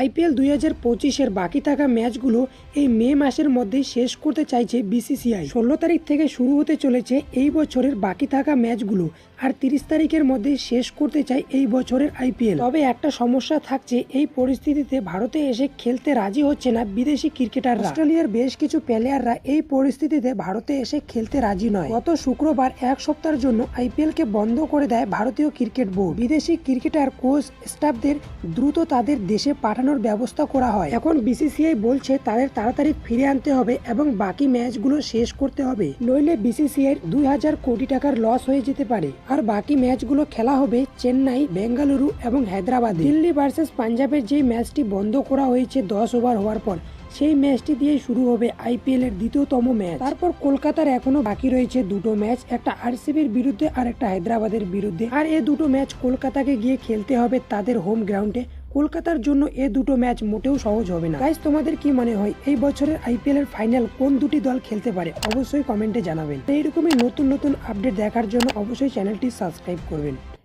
IPL দুই হাজার পঁচিশের বাকি থাকা ম্যাচগুলো এই মে মাসের মধ্যেই শেষ করতে চাইছে বিসিসিআই। ষোলো তারিখ থেকে শুরু হতে চলেছে এই বছরের বাকি থাকা ম্যাচগুলো আর তিরিশ তারিখের মধ্যে শেষ করতে চাই এই বছরের আইপিএল। তবে একটা সমস্যা থাকছে, এই পরিস্থিতিতে ভারতে এসে খেলতে রাজি হচ্ছে না বিদেশি ক্রিকেটাররা। অস্ট্রেলিয়ার বেশ কিছু প্লেয়াররা এই পরিস্থিতিতে ভারতে এসে খেলতে রাজি নয়। গত শুক্রবার এক সপ্তাহের জন্য আইপিএল কে বন্ধ করে দেয় ভারতীয় ক্রিকেট বোর্ড। বিদেশি ক্রিকেটার কোচ স্টাফদের দ্রুত তাদের দেশে পাঠানোর ব্যবস্থা করা হয়। এখন বিসিসিআই বলছে তাদের তাড়াতাড়ি ফিরে আনতে হবে এবং বাকি ম্যাচগুলো শেষ করতে হবে। নইলে বিসিসিআই দুই হাজার কোটি টাকার লস হয়ে যেতে পারে। আর বাকি ম্যাচগুলো খেলা হবে চেন্নাই, বেঙ্গালুরু এবং হায়দ্রাবাদ। দিল্লি ভার্সেস পাঞ্জাবের যে ম্যাচটি বন্ধ করা হয়েছে দশ ওভার হওয়ার পর, সেই ম্যাচটি দিয়ে শুরু হবে আইপিএল এর দ্বিতীয়তম ম্যাচ। তারপর কলকাতার এখনও বাকি রয়েছে দুটো ম্যাচ, একটা আরসিবির বিরুদ্ধে আর একটা হায়দ্রাবাদের বিরুদ্ধে। আর এ দুটো ম্যাচ কলকাতাকে গিয়ে খেলতে হবে তাদের হোম গ্রাউন্ডে কলকাতার জন্য এ দুটো ম্যাচ মোটেও সহজ হবে না। গাইজ তোমাদের কি মনে হয়, এই বছরের আইপিএল এর ফাইনাল কোন দুটি দল খেলতে পারে? অবশ্যই কমেন্টে জানাবেন। এইরকমই নতুন নতুন আপডেট দেখার জন্য অবশ্যই চ্যানেলটি সাবস্ক্রাইব করবেন।